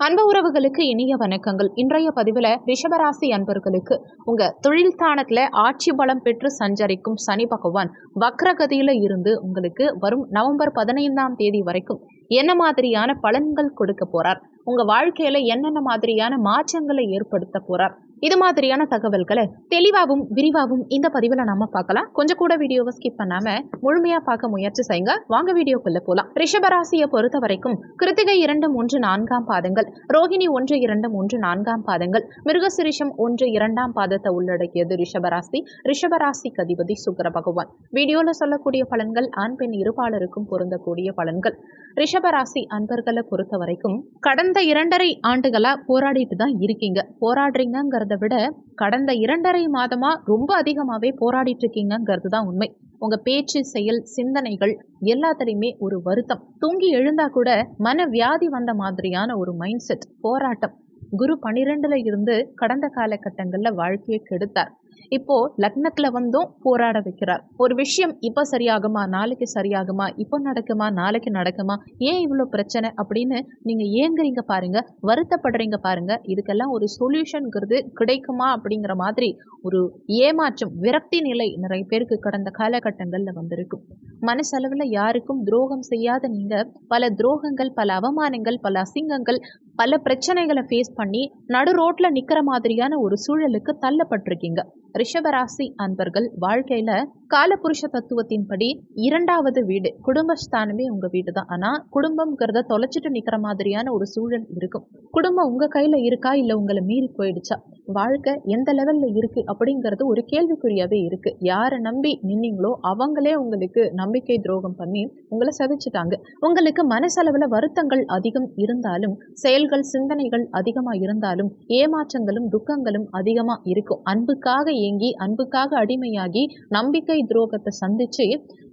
அன்பு உறவுகளுக்கு இனிய வணக்கங்கள். இன்றைய பதிவில் ரிஷபராசி அன்பர்களுக்கு உங்க தொழில் தானத்துல ஆட்சி பலம் பெற்று சஞ்சரிக்கும் சனி பகவான் வக்ரகதியில இருந்து உங்களுக்கு வரும் நவம்பர் பதினைந்தாம் தேதி வரைக்கும் என்ன மாதிரியான பலன்கள் கொடுக்க போறார்? உங்க வாழ்க்கையில என்னென்ன மாதிரியான மாற்றங்களை ஏற்படுத்த போறார் இது மாதிரியான தகவல்களை தெளிவாகவும் விரிவாகவும் இந்த பதிவில் நாம பார்க்கலாம். கொஞ்சம் கூட வீடியோவை ஸ்கிப் பண்ணாம முழுமையா பார்க்க முயற்சி செய்யுங்க. வாங்க வீடியோக்குள்ள போலாம். ரிஷபராசியை பொறுத்த வரைக்கும் கிருத்திகை இரண்டு மூன்று நான்காம் பாதங்கள் ரோகிணி ஒன்று இரண்டு மூன்று நான்காம் பாதங்கள் மிருகசிரிஷம் ஒன்று இரண்டாம் பாதத்தை உள்ளடக்கியது ரிஷபராசி. ரிஷபராசிக்கு அதிபதி சுக்கர பகவான். வீடியோல சொல்லக்கூடிய பலன்கள் ஆண் பெண் இருபாலருக்கும் பொருந்தக்கூடிய பலன்கள். ரிஷபராசி அன்பர்களை பொறுத்த வரைக்கும் கடந்த கடந்த இரண்டரை ஆண்டுகளா போராடிட்டு தான் இருக்கீங்க. போராடுறீங்கிறத விட கடந்த இரண்டரை மாதமா ரொம்ப அதிகமாவே போராடிட்டு இருக்கீங்கிறது தான் உண்மை. உங்க பேச்சு செயல் சிந்தனைகள் எல்லாத்துலேயுமே ஒரு வருத்தம். தூங்கி எழுந்தா கூட மன வியாதி வந்த மாதிரியான ஒரு மைண்ட் செட் போராட்டம். குரு பனிரெண்டுல இருந்து கடந்த காலகட்டங்கள்ல வாழ்க்கையை கெடுத்தார். இப்போ லக்னத்துல வந்தும் போராட வைக்கிறார். ஒரு விஷயம் இப்ப சரியாகுமா? நாளைக்கு சரியாகுமா? இப்போ நடக்குமா? நாளைக்கு நடக்குமா? ஏன் இவ்வளோ பிரச்சனை? அப்படின்னு நீங்க ஏங்குறீங்க பாருங்க வருத்தப்படுறீங்க பாருங்க. இதுக்கெல்லாம் ஒரு சொல்யூஷன்ங்கிறது கிடைக்குமா? அப்படிங்கிற மாதிரி ஒரு ஏமாற்றம் விரக்தி நிலை நிறைய பேருக்கு கடந்த காலகட்டங்கள்ல வந்திருக்கும் மனசளவில் யாருக்கும் துரோகம் செய்யாத நீங்க பல துரோகங்கள் பல அவமானங்கள் பல அசிங்கங்கள் பல பிரச்சனைகளை ஃபேஸ் பண்ணி நடு ரோட்ல நிக்கிற மாதிரியான ஒரு சூழலுக்கு தள்ளப்பட்டிருக்கீங்க. ரிஷபராசி அன்பர்கள் வாழ்க்கையில காலபுருஷ தத்துவத்தின்படி இரண்டாவது வீடு குடும்பஸ்தானமே உங்க வீடு தான் ஆனா குடும்பம்ங்கிறத தொலைச்சிட்டு நிக்கிற மாதிரியான ஒரு சூழல் இருக்கும். குடும்பம் உங்க கையில இருக்கா? இல்ல உங்களை மீறி போயிடுச்சா? வாழ்க்கை எந்த லெவல்ல இருக்கு? அப்படிங்கிறது ஒரு கேள்விக்குறியாவே இருக்கு. யாரை நம்பி நின்னீங்களோ அவங்களே உங்களுக்கு நம்பிக்கை துரோகம் பண்ணி உங்களை சதிச்சுட்டாங்க உங்களுக்கு மனசளவுல வருத்தங்கள் அதிகம் இருந்தாலும் செயல்கள் சிந்தனைகள் அதிகமா இருந்தாலும் ஏமாற்றங்களும் துக்கங்களும் அதிகமா இருக்கும். அன்புக்காக ஏங்கி அன்புக்காக அடிமையாகி நம்பிக்கை துரோகத்தை சந்திச்சு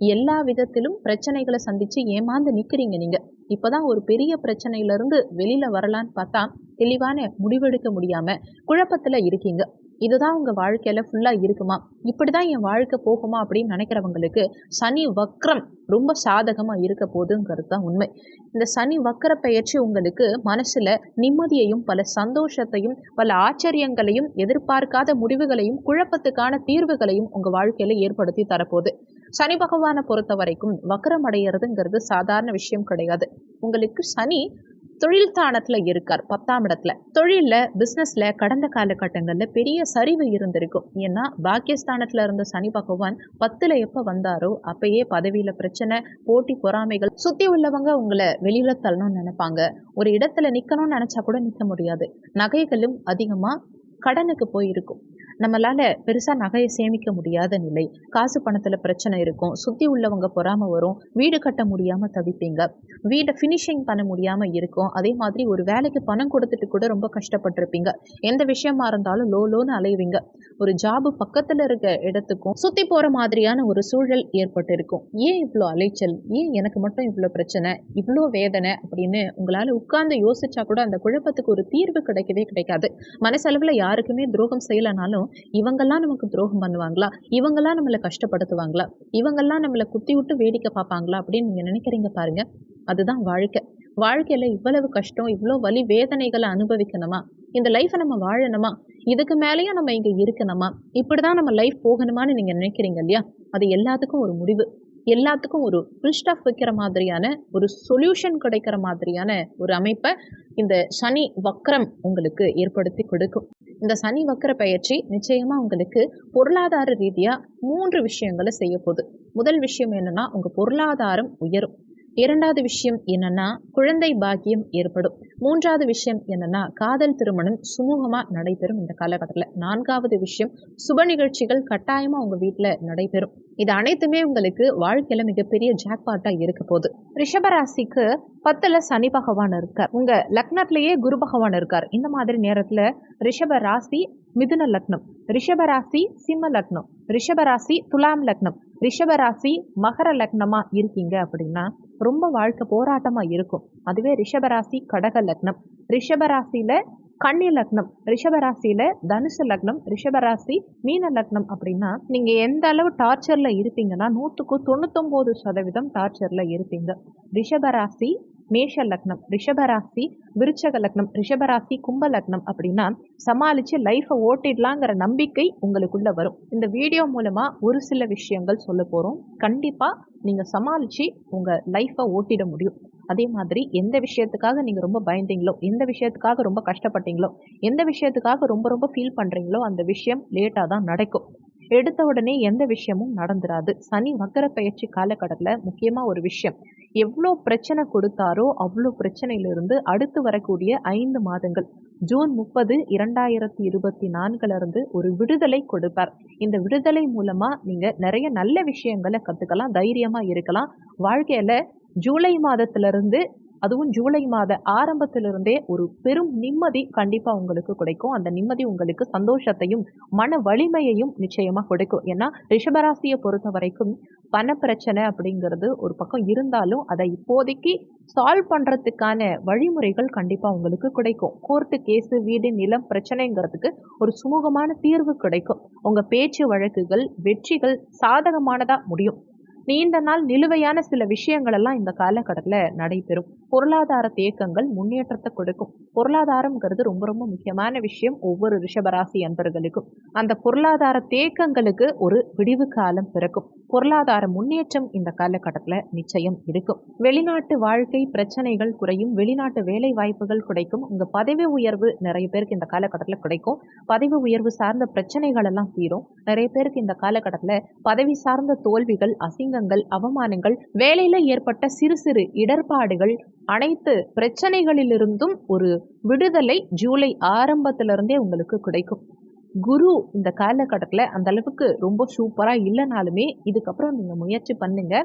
எல்லா விதத்திலும் பிரச்சனைகளை சந்திச்சு ஏமாந்து நிக்கிறீங்க நீங்க. இப்பதான் ஒரு பெரிய பிரச்சனையில இருந்து வெளியில வரலான்னு பார்த்தா தெளிவான முடிவெடுக்க முடியாம குழப்பத்துல இருக்கீங்க. இதுதான் உங்க வாழ்க்கையில ஃபுல்லா இருக்குமா? இப்படிதான் என் வாழ்க்கை போகுமா அப்படின்னு நினைக்கிறவங்களுக்கு சனி வக்ரம் ரொம்ப சாதகமா இருக்க போதுங்கிறது தான் உண்மை. இந்த சனி வக்கர பயிற்சி உங்களுக்கு மனசுல நிம்மதியையும் பல சந்தோஷத்தையும் பல ஆச்சரியங்களையும் எதிர்பார்க்காத முடிவுகளையும் குழப்பத்துக்கான தீர்வுகளையும் உங்க வாழ்க்கையில ஏற்படுத்தி தரப்போகுது. சனி பகவானை பொறுத்த வரைக்கும் வக்கரம் அடையிறதுங்கிறது சாதாரண விஷயம் கிடையாது. உங்களுக்கு சனி தொழில் தானத்துல இருக்கார் பத்தாம் இடத்துல. தொழிலில் பிஸ்னஸில் கடந்த காலகட்டங்களில் பெரிய சரிவு இருந்திருக்கும். ஏன்னா பாக்கியஸ்தானத்தில் இருந்த சனி பகவான் பத்தில் எப்போ வந்தாரோ அப்பயே பதவியில் பிரச்சனை போட்டி பொறாமைகள் சுற்றி உள்ளவங்க உங்களை வெளியில் தள்ளணும்னு நினைப்பாங்க. ஒரு இடத்துல நிற்கணும்னு நினச்சா கூட நிற்க முடியாது. நகைகளும் அதிகமாக கடனுக்கு போயிருக்கும். நம்மளால பெருசா நகையை சேமிக்க முடியாத நிலை. காசு பணத்துல பிரச்சனை இருக்கும். சுத்தி உள்ளவங்க பொறாம வரும். வீடு கட்ட முடியாம தவிப்பீங்க. வீடை ஃபினிஷிங் பண்ண முடியாம இருக்கும். அதே மாதிரி ஒரு வேலைக்கு பணம் கொடுத்துட்டு கூட ரொம்ப கஷ்டப்பட்டிருப்பீங்க. எந்த விஷயமா இருந்தாலும் லோ லோன்னு அலைவீங்க. ஒரு ஜாபு பக்கத்துல இருக்க இடத்துக்கும் சுத்தி போற மாதிரியான ஒரு சூழல் ஏற்பட்டு இருக்கும் ஏன் இவ்வளோ அலைச்சல்? ஏன் எனக்கு மட்டும் இவ்வளோ பிரச்சனை? இவ்வளோ வேதனை? அப்படின்னு உங்களால உட்கார்ந்து யோசிச்சா கூட அந்த குழப்பத்துக்கு ஒரு தீர்வு கிடைக்கவே கிடைக்காது. மனசளவில் யாருக்குமே துரோகம் செய்யலைனாலும் இவங்கெல்லாம் நமக்கு துரோகம் பண்ணுவாங்களா? இவங்கெல்லாம் நம்மளை கஷ்டப்படுத்துவாங்களா? இவங்கெல்லாம் நம்மளை குத்தி விட்டு வேடிக்கை பார்ப்பாங்களா? அப்படின்னு நீங்க நினைக்கிறீங்க பாருங்க. அதுதான் வாழ்க்கை. வாழ்க்கையில இவ்வளவு கஷ்டம் இவ்வளோ வலி வேதனைகளை அனுபவிக்கணுமா? இந்த லைஃப்பை நம்ம வாழணுமா? இதுக்கு மேலேயும் நம்ம இங்க இருக்கணுமா? இப்படிதான் நம்ம லைஃப் போகணுமான்னு நீங்க நினைக்கிறீங்க இல்லையா? அது எல்லாத்துக்கும் ஒரு முடிவு. எல்லாத்துக்கும் ஒரு ஃபுல் வைக்கிற மாதிரியான ஒரு சொல்யூஷன் கிடைக்கிற மாதிரியான ஒரு அமைப்பை இந்த சனி வக்ரம் உங்களுக்கு ஏற்படுத்தி கொடுக்கும். இந்த சனி வக்கர பயிற்சி நிச்சயமா உங்களுக்கு பொருளாதார ரீதியா மூன்று விஷயங்களை செய்ய போகுது முதல் விஷயம் என்னன்னா உங்க பொருளாதாரம் உயரும். இரண்டாவது விஷயம் என்னன்னா குழந்தை பாக்கியம் ஏற்படும். மூன்றாவது விஷயம் என்னன்னா காதல் திருமணம் சுமூகமா நடைபெறும் இந்த காலகட்டத்தில். நான்காவது விஷயம் சுப நிகழ்ச்சிகள் கட்டாயமா உங்க வீட்டில் நடைபெறும். இது அனைத்துமே உங்களுக்கு வாழ்க்கையில மிகப்பெரிய ஜாக்பாட்டா இருக்க போகுது. ரிஷபராசிக்கு பத்துல சனி பகவான் இருக்கார். உங்க லக்னத்திலேயே குரு பகவான் இருக்கார். இந்த மாதிரி நேரத்துல ரிஷப ராசி மிதுன லக்னம் ரிஷபராசி சிம்ம லக்னம் ரிஷபராசி துலாம் லக்னம் ரிஷபராசி மகர லக்னமா இருக்கீங்க அப்படின்னா ரொம்ப வாழ்க்கை போராட்டமா இருக்கும். அதுவே ரிஷபராசி கடக லக்னம். ரிஷபராசியில கன்னி லக்னம் ரிஷபராசியில தனுசு லக்னம் ரிஷபராசி மீன லக்னம் அப்படின்னா நீங்க எந்த அளவு டார்ச்சர்ல இருப்பீங்கன்னா நூற்றுக்கு தொண்ணூத்தொன்பது சதவீதம் டார்ச்சர்ல இருப்பீங்க. ரிஷபராசி மேஷ லக்னம் ரிஷபராசி விருச்சக லக்னம் ரிஷபராசி கும்ப லக்னம் அப்படின்னா சமாளித்து லைஃப்பை ஓட்டிடலாங்கிற நம்பிக்கை உங்களுக்குள்ளே வரும். இந்த வீடியோ மூலமாக ஒரு சில விஷயங்கள் சொல்ல போகிறோம் கண்டிப்பாக நீங்கள் சமாளித்து உங்கள் லைஃப்பை ஓட்டிட முடியும். அதே மாதிரி எந்த விஷயத்துக்காக நீங்கள் ரொம்ப பயந்தீங்களோ எந்த விஷயத்துக்காக ரொம்ப கஷ்டப்பட்டீங்களோ எந்த விஷயத்துக்காக ரொம்ப ரொம்ப ஃபீல் பண்ணுறீங்களோ அந்த விஷயம் லேட்டாக தான் நடக்கும். எடுத்த உடனே எந்த விஷயமும் நடந்துராது. சனி வக்கர பயிற்சி காலகட்டத்தில் முக்கியமாக ஒரு விஷயம். எவ்வளோ பிரச்சனை கொடுத்தாரோ அவ்வளோ பிரச்சனையிலிருந்து அடுத்து வரக்கூடிய ஐந்து மாதங்கள். ஜூன் முப்பது இரண்டாயிரத்தி இருபத்தி நான்குலேருந்து ஒரு விடுதலை கொடுப்பார். இந்த விடுதலை மூலமாக நீங்கள் நிறைய நல்ல விஷயங்களை கற்றுக்கலாம் தைரியமாக இருக்கலாம். வாழ்க்கையில் ஜூலை மாதத்திலிருந்து அதுவும் ஜூலை மாத ஆரம்பத்திலிருந்தே ஒரு பெரும் நிம்மதி கண்டிப்பாக உங்களுக்கு கிடைக்கும். அந்த நிம்மதி உங்களுக்கு சந்தோஷத்தையும் மன வலிமையையும் நிச்சயமாக கொடுக்கும். ஏன்னா ரிஷபராசியை பொறுத்த வரைக்கும் பண பிரச்சனை அப்படிங்கிறது ஒரு பக்கம் இருந்தாலும் அதை இப்போதைக்கு சால்வ் பண்ணுறதுக்கான வழிமுறைகள் கண்டிப்பாக உங்களுக்கு கிடைக்கும். கோர்ட்டு கேஸு வீடு நிலம் பிரச்சனைங்கிறதுக்கு ஒரு சுமூகமான தீர்வு கிடைக்கும். உங்கள் பேச்சு வழக்குகள் வெற்றிகள் சாதகமானதாக முடியும். நீண்ட நாள் நிலுவையான சில விஷயங்கள் எல்லாம் இந்த காலகட்டத்தில் நடைபெறும். பொருளாதார தேக்கங்கள் முன்னேற்றத்தை கொடுக்கும். பொருளாதாரம்ங்கிறது ரொம்ப ரொம்ப முக்கியமான விஷயம் ஒவ்வொரு ரிஷபராசி அன்பர்களுக்கும். அந்த பொருளாதார தேக்கங்களுக்கு ஒரு விடிவு காலம் பிறக்கும். பொருளாதார முன்னேற்றம் இந்த காலகட்டத்தில் நிச்சயம் இருக்கும். வெளிநாட்டு வாழ்க்கை பிரச்சனைகள் குறையும். வெளிநாட்டு வேலை வாய்ப்புகள் கிடைக்கும் உங்கள் பதவி உயர்வு நிறைய பேருக்கு இந்த காலகட்டத்தில் கிடைக்கும். பதவி உயர்வு சார்ந்த பிரச்சனைகள் எல்லாம் தீரும். நிறைய பேருக்கு இந்த காலகட்டத்தில் பதவி சார்ந்த தோல்விகள் அசிங்கங்கள் அவமானங்கள் வேலையில் ஏற்பட்ட சிறு சிறு இடர்பாடுகள் அனைத்து பிரச்சனைகளிலிருந்தும் ஒரு விடுதலை ஜூலை ஆரம்பத்திலிருந்தே உங்களுக்கு கிடைக்கும். குரு இந்த காலகட்டத்தில் அந்த அளவுக்கு ரொம்ப சூப்பராக இல்லைனாலுமே இதுக்கப்புறம் நீங்கள் முயற்சி பண்ணுங்க.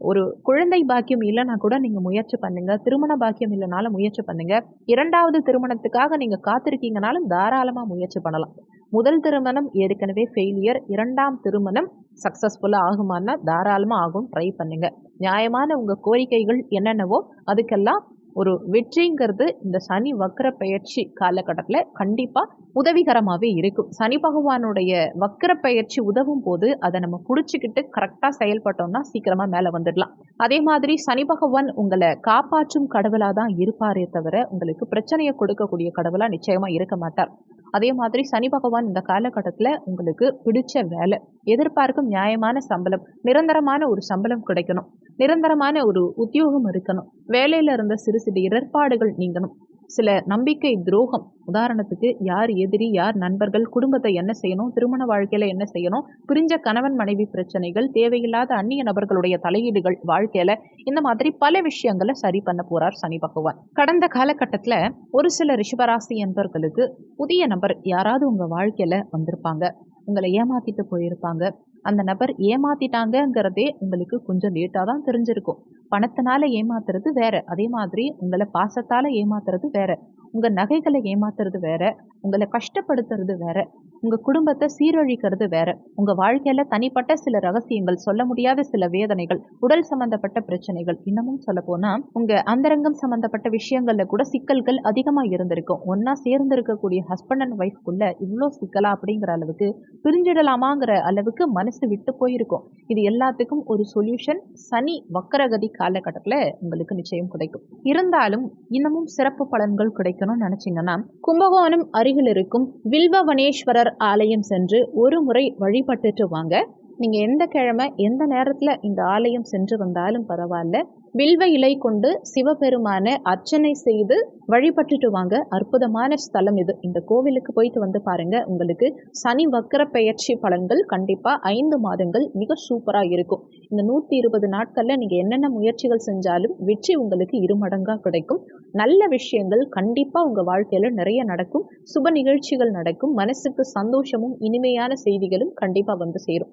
ஒரு குழந்தை பாக்கியம் இல்லைனா கூட நீங்கள் முயற்சி பண்ணுங்க. திருமண பாக்கியம் இல்லைனாலும் முயற்சி பண்ணுங்க. இரண்டாவது திருமணத்துக்காக நீங்கள் காத்திருக்கீங்கனாலும் தாராளமாக முயற்சி பண்ணலாம். முதல் திருமணம் ஏற்கனவே ஃபெயிலியர் இரண்டாம் திருமணம் சக்ஸஸ்ஃபுல்லாக ஆகுமான்னா தாராளமாக ஆகும். ட்ரை பண்ணுங்க. நியாயமான உங்கள் கோரிக்கைகள் என்னென்னவோ அதுக்கெல்லாம் ஒரு வெற்றிங்கிறது இந்த சனி வக்கர பயிற்சி காலகட்டத்தில் கண்டிப்பாக உதவிகரமாகவே இருக்கும். சனி பகவானுடைய வக்கர பயிற்சி உதவும் போது அதை நம்ம பிடிச்சிக்கிட்டு கரெக்டாக செயல்பட்டோம்னா சீக்கிரமாக மேலே வந்துடலாம். அதே மாதிரி சனி பகவான் உங்களை காப்பாற்றும் கடவுளாக தான் இருப்பாரே தவிர உங்களுக்கு பிரச்சனையை கொடுக்கக்கூடிய கடவுளாக நிச்சயமாக இருக்க மாட்டார். அதே மாதிரி சனி பகவான் இந்த காலகட்டத்தில் உங்களுக்கு பிடிச்ச வேலை எதிர்பார்க்கும் நியாயமான சம்பளம் நிரந்தரமான ஒரு சம்பளம் கிடைக்கணும். நிரந்தரமான ஒரு உத்தியோகம் இருக்கணும். வேலையில் இருந்த சிறு சிறு இடர்பாடுகள் நீங்கணும். சில நம்பிக்கை துரோகம். உதாரணத்துக்கு யார் எதிரி யார் நண்பர்கள் குடும்பத்தை என்ன செய்யணும் திருமண வாழ்க்கையில என்ன செய்யணும் பிரிஞ்ச கணவன் மனைவி பிரச்சனைகள் தேவையில்லாத அந்நிய நபர்களுடைய தலையீடுகள் வாழ்க்கையில இந்த மாதிரி பல விஷயங்களை சரி பண்ண போறார் சனி பகவான். கடந்த காலகட்டத்தில் ஒரு சில ரிஷபராசி என்பர்களுக்கு புதிய நபர் யாராவது உங்க வாழ்க்கையில வந்திருப்பாங்க. உங்களை ஏமாத்திட்டு போயிருப்பாங்க. அந்த நபர் ஏமாத்திட்டாங்கங்கிறதே உங்களுக்கு கொஞ்சம் லேட்டாக தான் தெரிஞ்சிருக்கும். பணத்தினால ஏமாத்துறது வேற. அதே மாதிரி உங்களை பாசத்தால் ஏமாத்துறது வேற. உங்கள் நகைகளை ஏமாத்துறது வேற. உங்களை கஷ்டப்படுத்துறது வேற. உங்கள் குடும்பத்தை சீரழிக்கிறது வேற. உங்கள் வாழ்க்கையில் தனிப்பட்ட சில ரகசியங்கள் சொல்ல முடியாத சில வேதனைகள் உடல் சம்பந்தப்பட்ட பிரச்சனைகள் இன்னமும் சொல்ல போனால் உங்கள் அந்தரங்கம் சம்பந்தப்பட்ட விஷயங்களில் கூட சிக்கல்கள் அதிகமாக இருந்திருக்கும். ஒன்றா சேர்ந்திருக்கக்கூடிய ஹஸ்பண்ட் அண்ட் ஒய்ஃப்குள்ள இவ்வளோ சிக்கலா அப்படிங்கிற அளவுக்கு பிரிஞ்சிடலாமாங்கிற அளவுக்கு மனசு விட்டு போயிருக்கும். இது எல்லாத்துக்கும் ஒரு சொல்யூஷன் சனி வக்கரகதி காலகட்டத்தில் உங்களுக்கு நிச்சயம் கிடைக்கும். இருந்தாலும் இன்னமும் சிறப்பு பலன்கள் கிடைக்கணும்னு நினச்சிங்கன்னா கும்பகோணம் அருகில் இருக்கும் வில்வவனேஸ்வரர் ஆலயம் சென்று ஒரு முறை வழிபட்டுட்டு வாங்க. நீங்கள் எந்த கிழமை எந்த நேரத்தில் இந்த ஆலயம் சென்று வந்தாலும் பரவாயில்ல. வில்வ இலை கொண்டு சிவபெருமான அர்ச்சனை செய்து வழிபட்டுட்டு வாங்க. அற்புதமான ஸ்தலம் இது. இந்த கோவிலுக்கு போயிட்டு வந்து பாருங்க. உங்களுக்கு சனி வக்கர பெயர்ச்சி பலன்கள் கண்டிப்பாக ஐந்து மாதங்கள் மிக சூப்பராக இருக்கும். இந்த நூற்றி இருபது நாட்களில் நீங்கள் என்னென்ன முயற்சிகள் செஞ்சாலும் வெற்றி உங்களுக்கு இருமடங்காக கிடைக்கும். நல்ல விஷயங்கள் கண்டிப்பாக உங்கள் வாழ்க்கையில் நிறைய நடக்கும். சுப நிகழ்ச்சிகள் நடக்கும். மனசுக்கு சந்தோஷமும் இனிமையான செய்திகளும் கண்டிப்பாக வந்து சேரும்.